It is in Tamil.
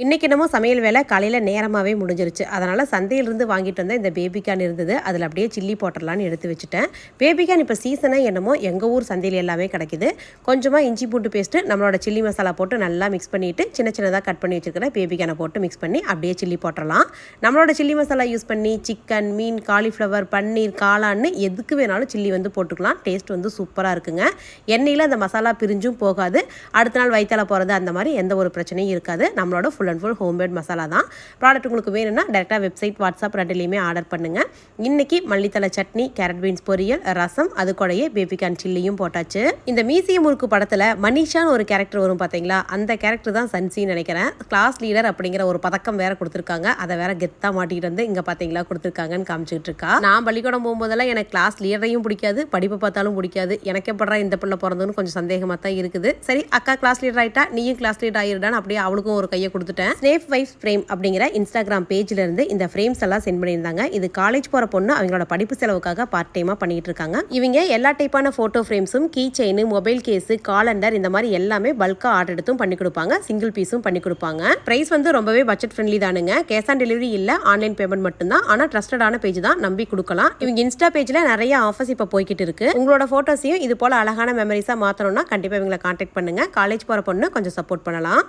இன்றைக்கி என்னமோ சமையல் வேலை காலையில் நேரமாகவே முடிஞ்சிருச்சு. அதனால் சந்தையிலிருந்து வாங்கிட்டு வந்த இந்த பேபிகான் இருந்தது. அதில் அப்படியே சில்லி போட்டுடலான்னு எடுத்து வச்சுட்டேன். பேபிகான் இப்போ சீசனே என்னமோ எங்கள் ஊர் சந்தையில் எல்லாமே கிடைக்குது. கொஞ்சமாக இஞ்சி பூண்டு பேஸ்ட்டு நம்மளோட சில்லி மசாலா போட்டு நல்லா மிக்ஸ் பண்ணிவிட்டு சின்ன சின்னதாக கட் பண்ணி வச்சுருக்கிற பேபிகானை போட்டு மிக்ஸ் பண்ணி அப்படியே சில்லி போட்டுடலாம். நம்மளோட சில்லி மசாலா யூஸ் பண்ணி சிக்கன் மீன் காலிஃப்ளவர் பன்னீர் காளான்னு எதுக்கு வேணாலும் சில்லி வந்து போட்டுக்கலாம். டேஸ்ட் வந்து சூப்பராக இருக்குங்க. எண்ணெயில் அந்த மசாலா பிரிஞ்சும் போகாது. அடுத்த நாள் வயிற்றால போகிறது அந்த மாதிரி எந்த ஒரு பிரச்சனையும் இருக்காது. நம்மளோட full and full homemade masala தான். ப்ராடக்ட் உங்களுக்கு வேணும்னா டேரெக்டாக வெப்சைட் வாட்ஸ்அப் ரெண்டுலேயுமே ஆர்டர் பண்ணுங்கள் இன்றைக்கி மல்லித்தலை சட்னி கேரட் பீன்ஸ் பொரியல் ரசம் அது கூடயே பேபிகான் சில்லியும் போட்டாச்சு. இந்த மியூசியம் முறுக்கு படத்தில் மனிஷான்னு ஒரு கேரக்டர் வரும் பார்த்தீங்களா அந்த கேரக்டர் தான் சன்சின்னு நினைக்கிறேன். கிளாஸ் லீடர் அப்படிங்கிற ஒரு பதக்கம் வேற கொடுத்துருக்காங்க. அதை வேற கெத்தாக மாட்டிகிட்டு வந்து இங்கே பார்த்தீங்களா கொடுத்துருக்காங்கன்னு காமிச்சிட்டு இருக்கா. நான் பள்ளிக்கூடம் போகும்போதெல்லாம் எனக்கு கிளாஸ் லீடரையும் பிடிக்காது படிப்பை பார்த்தாலும் பிடிக்காது. எனக்கு எப்படா இந்த பிள்ளை பிறந்ததுன்னு கொஞ்சம் சந்தேகமாக தான் இருக்குது. சரி அக்கா கிளாஸ் லீடர் ஆயிட்டா நீயும் கிளாஸ் லீடர் ஆயிருடான்னு அப்படியே அவளுக்கும் ஒரு கையை கொடுத்து கொடுத்துட்டேன். ஸ்னேப் வைஃப் ஃப்ரேம் அப்படிங்கிற இன்ஸ்டாகிராம் பேஜ்ல இருந்து இந்த ஃப்ரேம்ஸ் எல்லாம் சென்ட் பண்ணியிருந்தாங்க. இது காலேஜ் போகிற பொண்ணு அவங்களோட படிப்பு செலவுக்காக பார்ட் டைமாக பண்ணிட்டு இருக்காங்க. இவங்க எல்லா டைப்பான photo ஃப்ரேம்ஸும் key chain mobile case calendar இந்த மாதிரி எல்லாமே பல்கா ஆர்டர் எடுத்தும் பண்ணி கொடுப்பாங்க. சிங்கிள் பீஸும் பண்ணி கொடுப்பாங்க. ப்ரைஸ் வந்து ரொம்பவே பட்ஜெட் ஃப்ரெண்ட்லி தானுங்க. கேஷ் ஆன் டெலிவரி இல்லை ஆன்லைன் பேமெண்ட் மட்டும்தான். ஆனால் ட்ரஸ்டடான பேஜ் தான். நம்பி கொடுக்கலாம். இவங்க இன்ஸ்டா பேஜில் நிறைய ஆஃபர்ஸ் இப்போ போய்கிட்டு இருக்கு. உங்களோட ஃபோட்டோஸையும் இது போல் அழகான மெமரிஸா மாத்தணும்னா கண்டிப்பாக இவங்களை காண்டாக்ட் பண்ணுங்க. காலேஜ் போகிற பொண்ணு கொஞ்சம் சப்போர்ட் பண்ணலாம்.